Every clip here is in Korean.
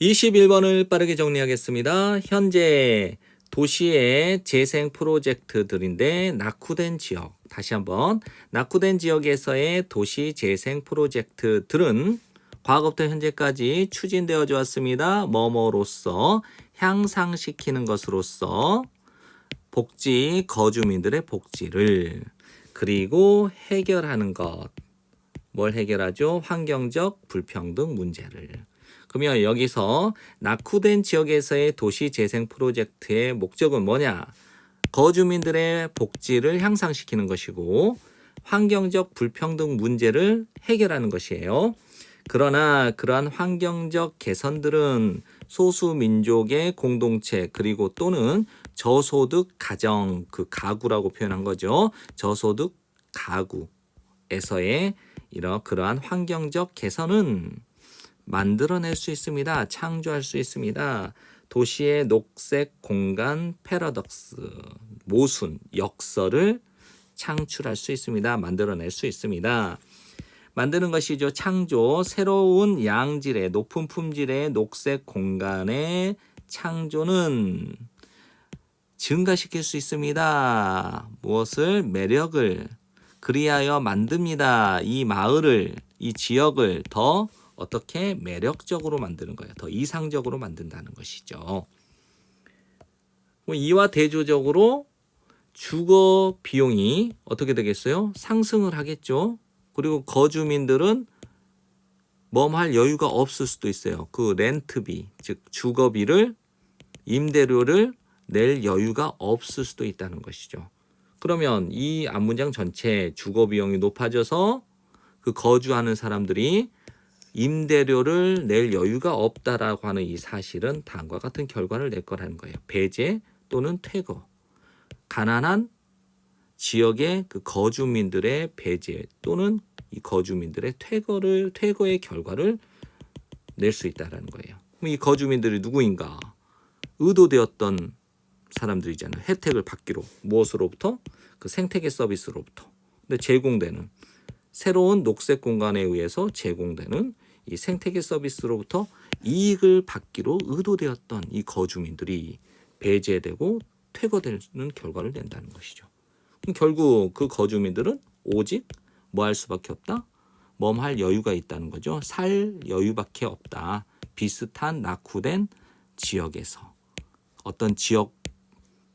21번을 빠르게 정리하겠습니다. 현재 도시의 재생 프로젝트들인데 낙후된 지역. 다시 한번 낙후된 지역에서의 도시 재생 프로젝트들은 과거부터 현재까지 추진되어 져 왔습니다. 뭐뭐로서 향상시키는 것으로서 복지 거주민들의 복지를 그리고 해결하는 것. 뭘 해결하죠? 환경적 불평등 문제를. 그러면 여기서 낙후된 지역에서의 도시 재생 프로젝트의 목적은 뭐냐? 거주민들의 복지를 향상시키는 것이고 환경적 불평등 문제를 해결하는 것이에요. 그러나 그러한 환경적 개선들은 소수 민족의 공동체 그리고 또는 저소득 가정 그 가구라고 표현한 거죠. 저소득 가구에서의 이러 그러한 환경적 개선은 만들어낼 수 있습니다. 창조할 수 있습니다. 도시의 녹색 공간 패러독스 모순 역설을 창출할 수 있습니다. 만들어낼 수 있습니다. 만드는 것이죠. 창조 새로운 양질의 높은 품질의 녹색 공간의 창조는 증가시킬 수 있습니다. 무엇을 매력을 그리하여 만듭니다. 이 마을을 이 지역을 더 어떻게 매력적으로 만드는 거예요. 더 이상적으로 만든다는 것이죠. 뭐 이와 대조적으로 주거 비용이 어떻게 되겠어요? 상승을 하겠죠. 그리고 거주민들은 뭐할 여유가 없을 수도 있어요. 그 렌트비, 즉 주거비를 임대료를 낼 여유가 없을 수도 있다는 것이죠. 그러면 이 앞문장 전체 주거 비용이 높아져서 그 거주하는 사람들이 임대료를 낼 여유가 없다라고 하는 이 사실은 다음과 같은 결과를 낼 거라는 거예요. 배제 또는 퇴거. 가난한 지역의 그 거주민들의 배제 또는 이 거주민들의 퇴거를 퇴거의 결과를 낼 수 있다라는 거예요. 그럼 이 거주민들이 누구인가? 의도되었던 사람들이잖아요. 혜택을 받기로 무엇으로부터 그 생태계 서비스로부터. 근데 제공되는 새로운 녹색 공간에 의해서 제공되는 이 생태계 서비스로부터 이익을 받기로 의도되었던 이 거주민들이 배제되고 퇴거되는 결과를 낸다는 것이죠. 그럼 결국 그 거주민들은 오직 뭐 할 수밖에 없다? 멈할 여유가 있다는 거죠. 살 여유밖에 없다. 비슷한 낙후된 지역에서 어떤 지역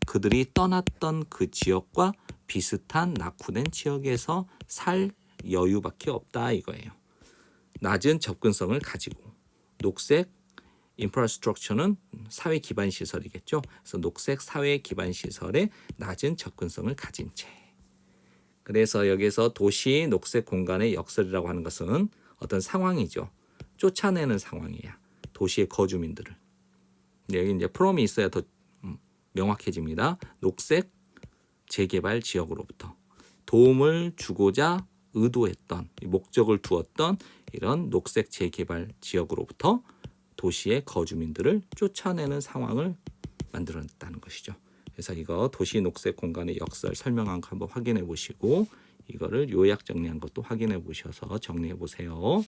그들이 떠났던 그 지역과 비슷한 낙후된 지역에서 살 여유밖에 없다 이거예요. 낮은 접근성을 가지고 녹색 인프라스트럭처는 사회 기반 시설이겠죠. 그래서 녹색 사회 기반 시설에 낮은 접근성을 가진 채. 그래서 여기서 도시 녹색 공간의 역설이라고 하는 것은 어떤 상황이죠. 쫓아내는 상황이야. 도시의 거주민들을. 여기 이제 프롬이 있어야 더 음, 명확해집니다. 녹색 재개발 지역으로부터 도움을 주고자 의도했던 목적을 두었던 이런 녹색 재개발 지역으로부터 도시의 거주민들을 쫓아내는 상황을 만들어냈다는 것이죠. 그래서 이거 도시 녹색 공간의 역설 설명한 거 한번 확인해 보시고 이거를 요약 정리한 것도 확인해 보셔서 정리해 보세요.